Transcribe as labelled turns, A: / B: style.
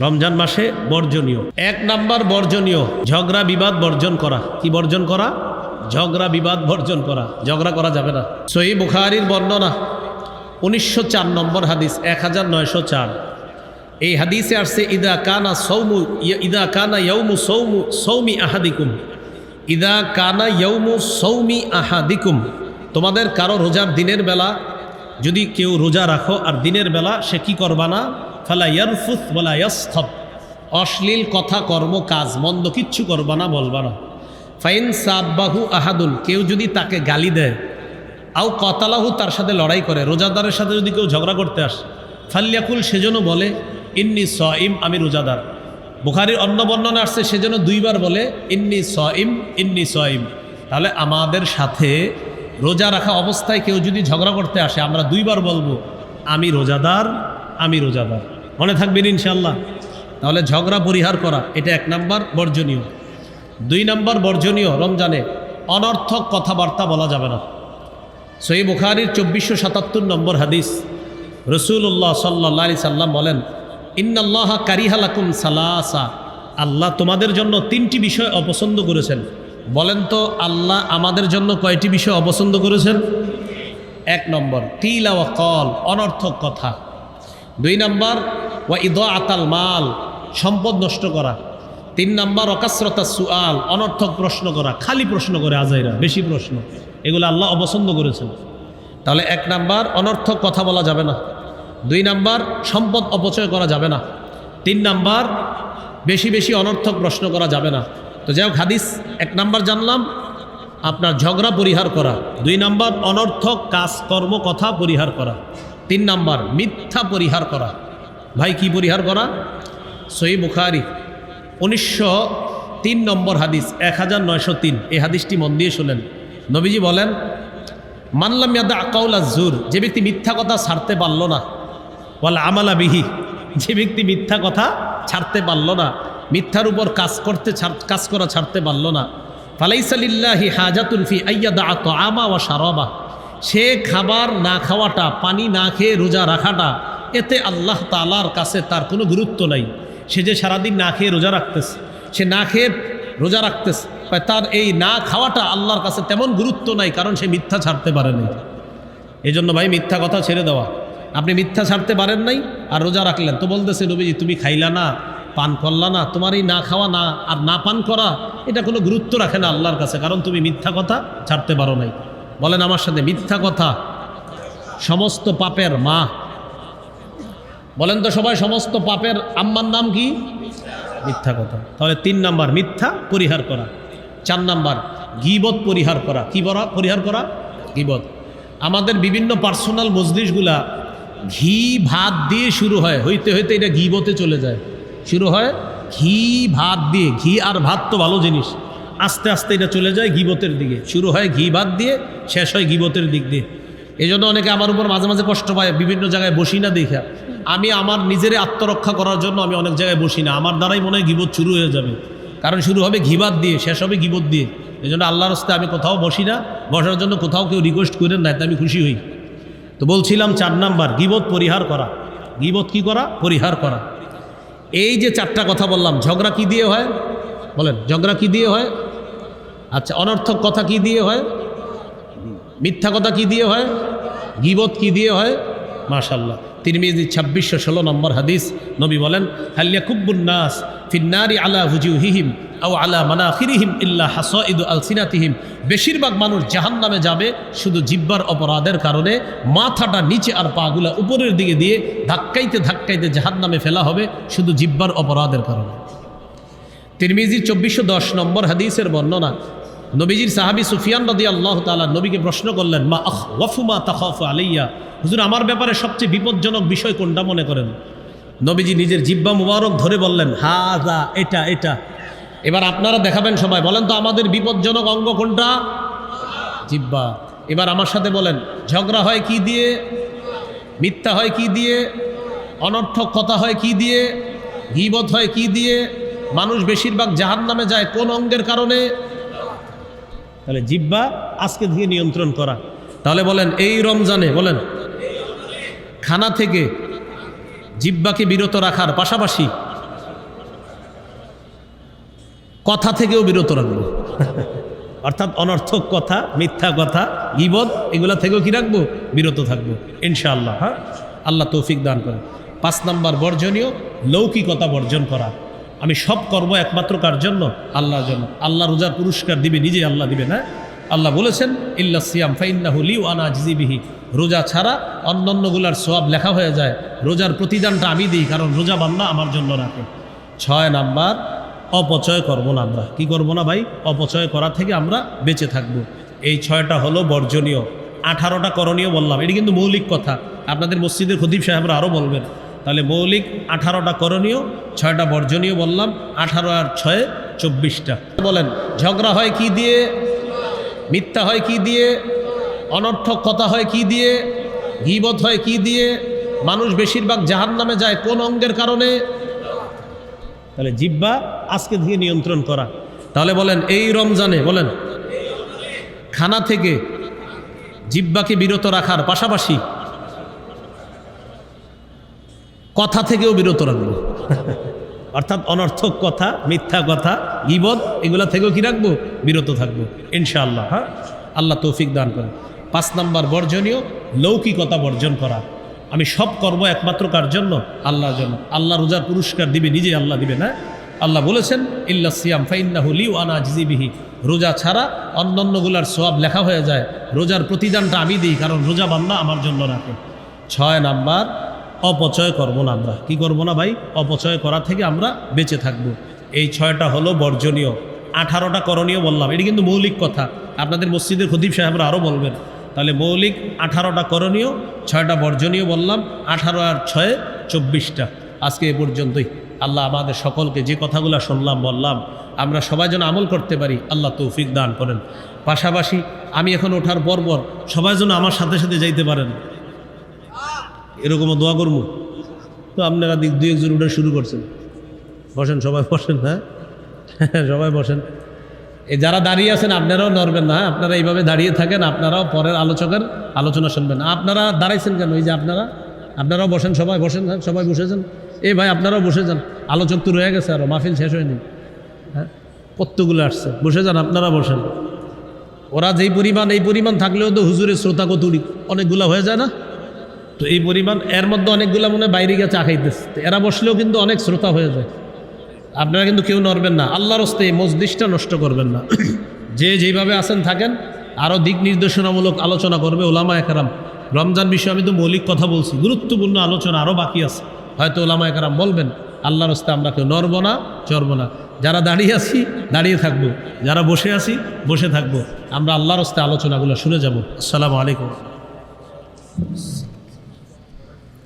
A: রমজান মাসে বর্জনীয়। এক নাম্বার বর্জনীয়, ঝগড়া বিবাদ বর্জন করা। কি বর্জন করা? ঝগড়া বিবাদ বর্জন করা। ঝগড়া করা যাবে না। সহি বুখারির বর্ণনা। উনিশশো চার নম্বর হাদিস, এক হাজার নয়শো চার। এই হাদিসে আসছে, ইদা কানা সৌমু ইদা কানা ইয়ৌমু সৌমু, সৌমি আহাদিকুম। ইদা কানা ইয়ৌমু সৌমি আহাদিকুম। তোমাদের কারও রোজার দিনের বেলা যদি কেউ রোজা রাখো আর দিনের বেলা সে কি করবা না? অশ্লীল কথা, কর্ম, কাজ, মন্দ কিচ্ছু করবা না, বলবা না। ফাইন সাব্বাহু আহাদুন, কেউ যদি তাকে গালি দেয়, আও কতালাহু তার সাথে লড়াই করে, রোজাদারের সাথে যদি কেউ ঝগড়া করতে আসে, ফাল্যাকুল সেজন্য বলে, ইন্নি স সইম, আমি রোজাদার। বুখারির অন্য বর্ণনা আসছে সেজন্য দুইবার বলে, ইন্নি সইম ইন্নি সইম। তাহলে আমাদের সাথে রোজা রাখা অবস্থায় কেউ যদি ঝগড়া করতে আসে, আমরা দুইবার বলব, আমি রোজাদার আমি রোজাদার। মনে থাকবেন ইনশাল্লাহ তাহলে ঝগড়া পরিহার করা, এটা এক নাম্বার বর্জনীয়। দুই নাম্বার বর্জনীয় রমজানে অনর্থক কথাবার্তা বলা যাবে না। সই বুখারির চব্বিশশো সাতাত্তর নম্বর হাদিস রসুল্লাহ সাল্লা সাল্লাম বলেন, ইন্নাল্লাহ কারিহালাকুম সালাসা। আল্লাহ তোমাদের জন্য তিনটি বিষয় অপছন্দ করেছেন। বলেন তো, আল্লাহ আমাদের জন্য কয়টি বিষয় অপছন্দ করেছেন? এক নম্বর, তিল কল, অনর্থক কথা। দুই নম্বর, ওয়া ইদ আতাল মাল, সম্পদ নষ্ট করা। তিন নম্বর অকাশ্রতা সুআল, অনর্থক প্রশ্ন করা, খালি প্রশ্ন করে আজাইরা, বেশি প্রশ্ন। এগুলো আল্লাহ অপছন্দ করেছেন। তাহলে এক নাম্বার, অনর্থক কথা বলা যাবে না। দুই নাম্বার, সম্পদ অপচয় করা যাবে না। তিন নাম্বার, বেশি বেশি অনর্থক প্রশ্ন করা যাবে না। তো যাই হোক, হাদিস, এক নাম্বার জানলাম, আপনার ঝগড়া পরিহার করা। দুই নাম্বার, অনর্থক কাজকর্ম, কথা পরিহার করা। তিন নাম্বার, মিথ্যা পরিহার করা। ভাই, কি পরিহার করা? সই বুখারি, উনিশশো তিন নম্বর হাদিস, এক হাজার নয়শো তিন। এই হাদিসটি মন দিয়ে শোনেন। নবীজি বলেন মানলাম ইয়াদা আকাউলা জুর যে ব্যক্তি মিথ্যা কথা ছাড়তে পারল না বলে আমালা বিহি, যে ব্যক্তি মিথ্যা কথা ছাড়তে পারল না, মিথ্যার উপর কাজ করতে কাজ করা ছাড়তে পারল না ফালাইসালিল্লাহি হাজাতুল ফি আইয়াদা আত আমা ওয়া সারবা সে খাবার না খাওয়াটা, পানি না খেয়ে রোজা রাখাটা, এতে আল্লাহ তালার কাছে তার কোনো গুরুত্ব নাই। সে যে সারাদিন না খেয়ে রোজা রাখতেছে, সে না খেয়ে রোজা রাখতেছে তার এই না খাওয়াটা আল্লাহর কাছে তেমন গুরুত্ব নাই, কারণ সে মিথ্যা ছাড়তে পারে নাই। এই জন্য ভাই মিথ্যা কথা ছেড়ে দেওয়া। আপনি মিথ্যা ছাড়তে পারেন নাই আর রোজা রাখলেন। তো বলতেছে, নবীজি, তুমি খাইলা না, পান করলা না, তোমার এই না খাওয়া না, আর না পান করা, এটা কোনো গুরুত্ব রাখে না আল্লাহর কাছে, কারণ তুমি মিথ্যা কথা ছাড়তে পারো নাই। বলেন আমার সাথে মিথ্যা কথা। সমস্ত পাপের মা। বলেন তো সবাই, সমস্ত পাপের আম্মার নাম কি? মিথ্যা কথা। তাহলে তিন নাম্বার, মিথ্যা পরিহার করা। চার নাম্বার, গিবত পরিহার করা। কি বলা, পরিহার করা? গিবত। আমাদের বিভিন্ন পার্সোনাল মজলিশগুলা ঘি, ভাত দিয়ে শুরু হয়। হইতে হইতে এটা গিবতে চলে যায়। শুরু হয় ঘি, ভাত দিয়ে। ঘি আর ভাত তো ভালো জিনিস। আস্তে আস্তে এটা চলে যায় গিবতের দিকে। শুরু হয় ঘি ভাত দিয়ে, শেষ হয় গিবতের দিক দিয়ে। এই জন্য অনেকে আমার উপর মাঝে মাঝে কষ্ট পায়, বিভিন্ন জায়গায় বসি না দেখা। আমি আমার নিজের আত্মরক্ষা করার জন্য আমি অনেক জায়গায় বসি না। আমার দ্বারাই মনে হয় গিবত শুরু হয়ে যাবে। কারণ শুরু হবে ঘিবাত দিয়ে, শেষ হবে গিবত দিয়ে। এই জন্য আল্লাহর হস্তে আমি কোথাও বসি না। বসার জন্য কোথাও কেউ রিকোয়েস্ট করেন না আমি খুশি হই। তো বলছিলাম চার নাম্বার, গিবত পরিহার করা। গিবত কি করা? পরিহার করা। এই যে চারটা কথা বললাম, ঝগড়া কি দিয়ে হয়? বলেন, ঝগড়া কি দিয়ে হয়? আচ্ছা অনর্থক কথা কি দিয়ে হয়? মিথ্যা কথা কি দিয়ে হয়? গিবত কি দিয়ে হয়? মাশাল্লাহ তিরমিজি ছাব্বিশশো ষোলো নম্বর হাদিস নবী বলেন হাল্লিয়া কুব্বুন্নাস ফিন্নারি আলা হুজুহিহিম আও আলা মানাখিরিহিম ইল্লা হাসইদু আলসিনাতিহিম। বেশিরভাগ মানুষ জাহান্নামে যাবে শুধু জিব্বার অপরাধের কারণে, মাথাটা নিচে আর পাগুলা উপরের দিকে দিয়ে ধাক্কাইতে ধাক্কাইতে জাহান্নামে ফেলা হবে শুধু জিব্বার অপরাধের কারণে। তিরমিজির চব্বিশশো দশ নম্বর হাদিসের বর্ণনা নবীজির সাহাবি সুফিয়ান নদী আল্লাহ তালা নবীকে প্রশ্ন করলেন, মা আহ ওয়াফুমা তাখাফু আলাইয়া? হুজুর, আমার ব্যাপারে সবচেয়ে বিপজ্জনক বিষয় কোনটা মনে করেন? নবীজি নিজের জিব্বা মুবারক ধরে বললেন হা যা এটা এটা। এবার আপনারা দেখাবেন সবাই, বলেন তো আমাদের বিপজ্জনক অঙ্গ কোনটা? জিব্বা। এবার আমার সাথে বলেন, ঝগড়া হয় কি দিয়ে? মিথ্যা হয় কি দিয়ে? অনর্থক কথা হয় কি দিয়ে? গিবত হয় কি দিয়ে? মানুষ বেশিরভাগ জাহান নামে যায় কোন অঙ্গের কারণে? তাহলে জিব্বা আজকে থেকে নিয়ন্ত্রণ করা। তাহলে বলেন, এই রমজানে বলেন, খানা থেকে জিব্বাকে বিরত রাখার পাশাপাশি কথা থেকেও বিরত রাখব। অর্থাৎ অনর্থক কথা, মিথ্যা কথা ইবদ এগুলা থেকেও কি রাখব? বিরত থাকব, ইনশাআল্লাহ হ্যাঁ? আল্লাহ তৌফিক দান করে পাঁচ নাম্বার বর্জনীয়, লৌকিকতা বর্জন করা। আমি সব করব একমাত্র কার জন্য? আল্লাহর জন্য। আল্লাহ রোজার পুরস্কার দিবে নিজে আল্লাহ দিবে, না? আল্লাহ বলেছেন, ইল্লা সিয়াম ফাইন্নাহু লিউ আনা জিবিহি রোজা ছাড়া অন্য অন্যান্যগুলার সব লেখা হয়ে যায়। রোজার প্রতিদানটা আমি দিই, কারণ রোজা বান্না আমার জন্য রাখে। ছয় নাম্বার, অপচয় করব না আমরা। কি করব না ভাই? অপচয় করা থেকে আমরা বেঁচে থাকব। এই ছয়টা হলো বর্জনীয়। আঠারোটা করণীয় বললাম। এটি কিন্তু মৌলিক কথা। আপনাদের মসজিদের খতিব সাহেবরা আরও বলবেন। তাহলে মৌলিক আঠারোটা করণীয়, ছয়টা বর্জনীয় বললাম, আঠারো আর ছয়ে, চব্বিশটা। বলেন, ঝগড়া হয় কি দিয়ে? মিথ্যা হয় কি দিয়ে? অনর্থক কথা হয় কি দিয়ে? গিবত হয় কি দিয়ে? মানুষ বেশিরভাগ জাহান নামে যায় কোন অঙ্গের কারণে? তাহলে জিব্বা আজকে থেকে নিয়ন্ত্রণ করা। তাহলে বলেন, এই রমজানে, বলেন, খানা থেকে জিব্বাকে বিরত রাখার পাশাপাশি কথা থেকেও বিরত রাখব। অর্থাৎ অনর্থক কথা, মিথ্যা কথা, গিবদ, এগুলা থেকেও কি রাখব? বিরত থাকব। ইনশাআল্লাহ হ্যাঁ? আল্লাহ তৌফিক দান করেন। পাঁচ নাম্বার বর্জনীয়, লৌকিকতা বর্জন করা। আমি সব কর্ম একমাত্র কার জন্য? আল্লাহর জন্য। আল্লাহ রোজার পুরস্কার দিবে নিজে আল্লাহ দিবে, না? আল্লাহ বলেছেন, ইল্লা সিয়াম ফাইন্নাহু লিউ আনা জিবিহি রোজা ছাড়া অন্য অন্যান্যগুলার সব লেখা হয়ে যায়। রোজার প্রতিদানটা আমি দিই, কারণ রোজা বান্না আমার জন্য রাখে। ছয় নাম্বার অপচয় করব না আমরা। কি করব না ভাই? অপচয় করা থেকে আমরা বেঁচে থাকব। এই ছয়টা হলো বর্জনীয়। আঠারোটা করণীয় বললাম। এটি কিন্তু মৌলিক কথা। আপনাদের মসজিদের খতিব সাহেবরা আরও বলবেন। তাহলে মৌলিক আঠারোটা করণীয়, ছয়টা বর্জনীয় বললাম। আঠারো আর ছয়ে, চব্বিশটা। আজকে এ পর্যন্তই। আল্লাহ আমাদের সকলকে যে কথাগুলো শুনলাম, বললাম, আমরা সবাই যেন আমল করতে পারি, আল্লাহ তৌফিক দান করেন। পাশাপাশি আমি এখন ওঠার পর পর সবাই যেন আমার সাথে সাথে যাইতে পারেন। এরকমও দোয়া করব। তো আপনারা দিক দুই একজন উঠে শুরু করছেন। বসেন, সবাই বসেন হ্যাঁ? সবাই বসেন। এই যারা দাঁড়িয়ে আছেন, আপনারাও নড়বেন না হ্যাঁ? আপনারা এইভাবে দাঁড়িয়ে থাকেন, আপনারাও পরের আলোচকের আলোচনা শুনবেন। আপনারা দাঁড়াইছেন কেন? এই যে আপনারা, আপনারাও বসেন, সবাই বসেন হ্যাঁ? সবাই বসেছেন। এই ভাই, আপনারাও বসে যান। আলোচক তো রয়ে গেছে আরও মাহফিল শেষ হয়নি। হ্যাঁ? কতগুলো আসছে? বসে যান, আপনারা বসেন। ওরা যেই পরিমাণ, এই পরিমাণ থাকলেও তো হুজুরের শ্রোতা কতুরি অনেকগুলো হয়ে যায় না? তো এই পরিমাণ, এর মধ্যে অনেকগুলো মনে বাইরে গিয়ে চা খাইতেছে। এরা বসলেও কিন্তু অনেক শ্রোতা হয়ে যায়। আপনারা কিন্তু কেউ নড়বেন না, আল্লাহর হস্তে এই মসজিদটা নষ্ট করবেন না। যে যেইভাবে আছেন, থাকেন, আরও দিক নির্দেশনামূলক আলোচনা করবে ওলামা একরাম। রমজান বিষয়ে আমি তো মৌলিক কথা বলছি, গুরুত্বপূর্ণ আলোচনা আরও বাকি আছে। হয়তো ওলামা একরাম বলবেন, আল্লাহর হস্তে আমরা কেউ নড়ব না, চড়ব না। যারা দাঁড়িয়ে আছি, দাঁড়িয়ে থাকব। যারা বসে আছি, বসে থাকব। আমরা আল্লাহর হস্তে আলোচনাগুলো শুনে যাব। আসসালামু আলাইকুম।